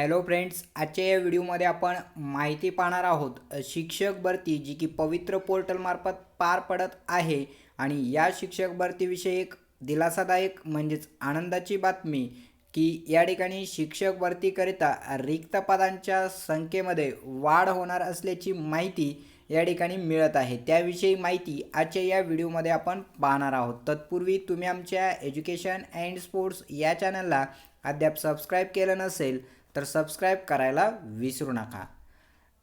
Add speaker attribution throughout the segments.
Speaker 1: Hello friends आजच्या या व्हिडिओमध्ये आपण माहिती पाहणार आहोत शिक्षक भरती जी की पवित्र पोर्टलमार्फत पार पडत आहे आणि या शिक्षक भरतीविषयी एक दिलासादायक म्हणजेच आनंदाची बातमी की या ठिकाणी शिक्षक भरतीकरिता रिक्त पदांच्या संख्येमध्ये वाढ होणार असल्याची माहिती या ठिकाणी मिळत आहे. त्याविषयी माहिती आजच्या या व्हिडिओमध्ये आपण पाहणार आहोत. तत्पूर्वी तुम्ही आमच्या एज्युकेशन अँड स्पोर्ट्स या चॅनलला अद्याप सबस्क्राईब केलं नसेल तर सबस्क्राईब करायला विसरू नका.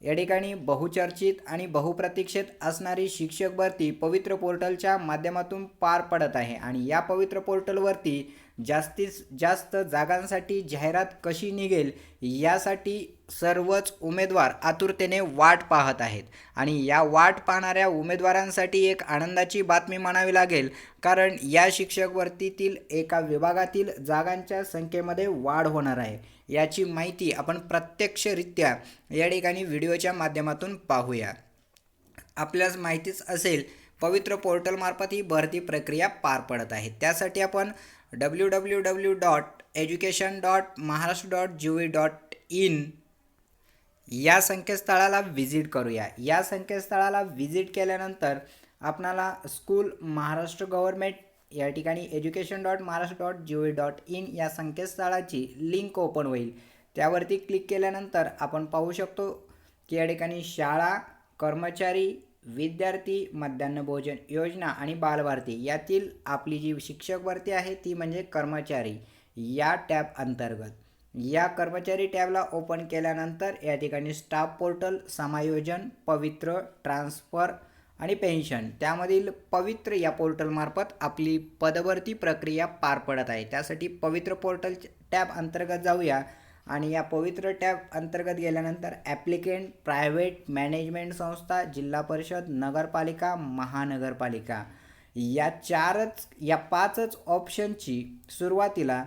Speaker 1: या ठिकाणी बहुचर्चित आणि बहुप्रतीक्षित असणारी शिक्षक भरती पवित्र पोर्टलच्या माध्यमातून पार पडत आहे आणि या पवित्र पोर्टलवरती जास्तीत जास्त जागांसाठी जाहिरात कशी निघेल यासाठी सर्वच उमेदवार आतुरतेने वाट पाहत आहेत. आणि या वाट पाहणाऱ्या उमेदवारांसाठी एक आनंदाची बातमी म्हणावी लागेल कारण या शिक्षक भरतीतील एका विभागातील जागांच्या संख्येमध्ये वाढ होणार आहे. याची माहिती आपण प्रत्यक्षरित्या या ठिकाणी व्हिडिओच्या माध्यमातून पाहूया. आपल्यास माहितीच असेल पवित्र पोर्टलमार्फत ही भरती प्रक्रिया पार पडत आहे. त्यासाठी आपण W W W dot education dot Maharashtra dot G V dot in या संकेतस्थळाला व्हिजिट करूया. या संकेतस्थळाला व्हिजिट केल्यानंतर आपणाला स्कूल महाराष्ट्र गव्हर्मेंट या ठिकाणी education dot Maharashtra dot G O V dot in या संकेतस्थळाची लिंक ओपन होईल. त्यावरती क्लिक केल्यानंतर आपण पाहू शकतो की या ठिकाणी शाळा कर्मचारी विद्यार्थी मध्यान्ह भोजन योजना आणि बालभारती यातील आपली जी शिक्षक भरती आहे ती म्हणजे कर्मचारी या टॅब अंतर्गत. या कर्मचारी टॅबला ओपन केल्यानंतर या ठिकाणी स्टाफ पोर्टल समायोजन पवित्र ट्रान्सफर आणि पेन्शन त्यामधील पवित्र या पोर्टलमार्फत आपली पदभरती प्रक्रिया पार पडत आहे. त्यासाठी पवित्र पोर्टल टॅब अंतर्गत जाऊया. आणि या पवित्र टॅब अंतर्गत गेल्यानंतर ॲप्लिकेंट प्रायव्हेट मॅनेजमेंट संस्था जिल्हा परिषद नगरपालिका महानगरपालिका. या चारच या पाचच ऑप्शनची सुरुवातीला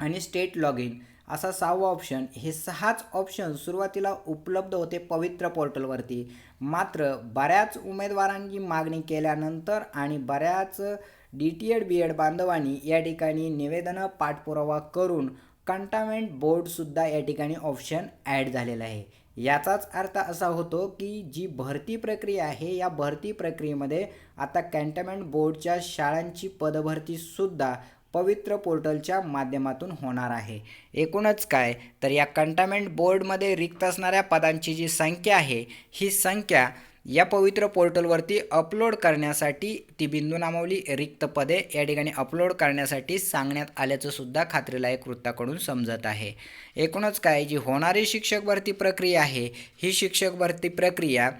Speaker 1: आणि स्टेट लॉग इन असा सहावा ऑप्शन हे सहाच ऑप्शन सुरुवातीला उपलब्ध होते पवित्र पोर्टलवरती. मात्र बऱ्याच उमेदवारांची मागणी केल्यानंतर आणि बऱ्याच D T Ed B Ed बांधवांनी या ठिकाणी निवेदनं पाठपुरावा करून कंटामेंट बोर्डसुद्धा या ठिकाणी ऑप्शन ॲड झालेला आहे. याचाच अर्थ असा होतो की जी भरती प्रक्रिया आहे या भरती प्रक्रियेमध्ये आता कॅन्टमेंट बोर्डच्या शाळांची पदभरतीसुद्धा पवित्र पोर्टलच्या माध्यमातून होणार आहे. एकूणच काय तर या कंटामेंट बोर्डमध्ये रिक्त असणाऱ्या पदांची जी संख्या आहे ही संख्या या पवित्र पोर्टलवरती अपलोड करण्यासाठी ती बिंदू नामावली. रिक्त पदे या ठिकाणी अपलोड करण्यासाठी सांगण्यात आल्याचं सुद्धा खात्रीलायक वृत्ताकडून समजत आहे. एकूणच काय जी होणारी शिक्षक भरती प्रक्रिया आहे ही शिक्षक भरती प्रक्रिया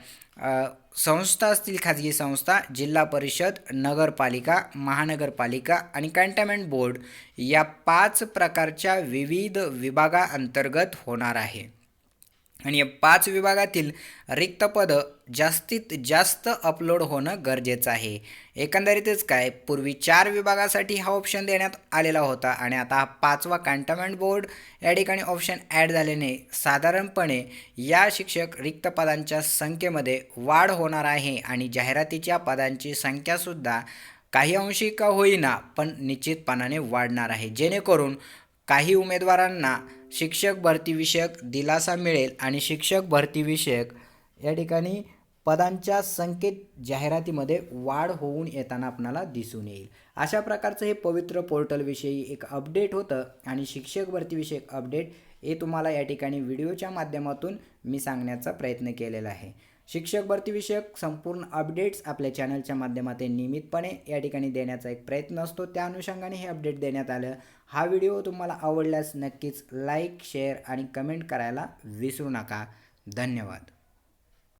Speaker 1: संस्था असतील खाजगी संस्था जिल्हा परिषद नगरपालिका महानगरपालिका आणि कॅन्टॅमेंट बोर्ड या पाच प्रकारच्या विविध विभागाअंतर्गत होणार आहे. आणि या पाच विभागातील रिक्त पदं जास्तीत जास्त अपलोड होणं गरजेचं आहे. एकंदरीतच काय पूर्वी चार विभागासाठी हा ऑप्शन देण्यात आलेला होता आणि आता हा पाचवा कॅन्टमेंट बोर्ड या ठिकाणी ऑप्शन ॲड झाल्याने साधारणपणे या शिक्षक रिक्त पदांच्या संख्येमध्ये वाढ होणार आहे आणि जाहिरातीच्या पदांची संख्यासुद्धा काही अंशी का होईना पण निश्चितपणाने वाढणार आहे. जेणेकरून काही उमेदवारांना शिक्षक भरतीविषयक दिलासा मिळेल आणि शिक्षक भरतीविषयक या ठिकाणी पदांच्या संख्येत जाहिरातीमध्ये वाढ होऊन येताना आपणाला दिसून येईल. अशा प्रकारचं हे पवित्र पोर्टलविषयी एक अपडेट होतं आणि शिक्षक भरतीविषयक अपडेट हे तुम्हाला या ठिकाणी व्हिडिओच्या माध्यमातून मी सांगण्याचा प्रयत्न केलेला आहे. शिक्षक भरतीविषयक संपूर्ण अपडेट्स आपल्या चॅनलच्या माध्यमातून नियमितपणे या ठिकाणी देण्याचा एक प्रयत्न असतो. त्या अनुषंगाने हे अपडेट देण्यात आलं. हा व्हिडिओ तुम्हाला आवडल्यास नक्कीच लाईक शेअर आणि कमेंट करायला विसरू नका. धन्यवाद.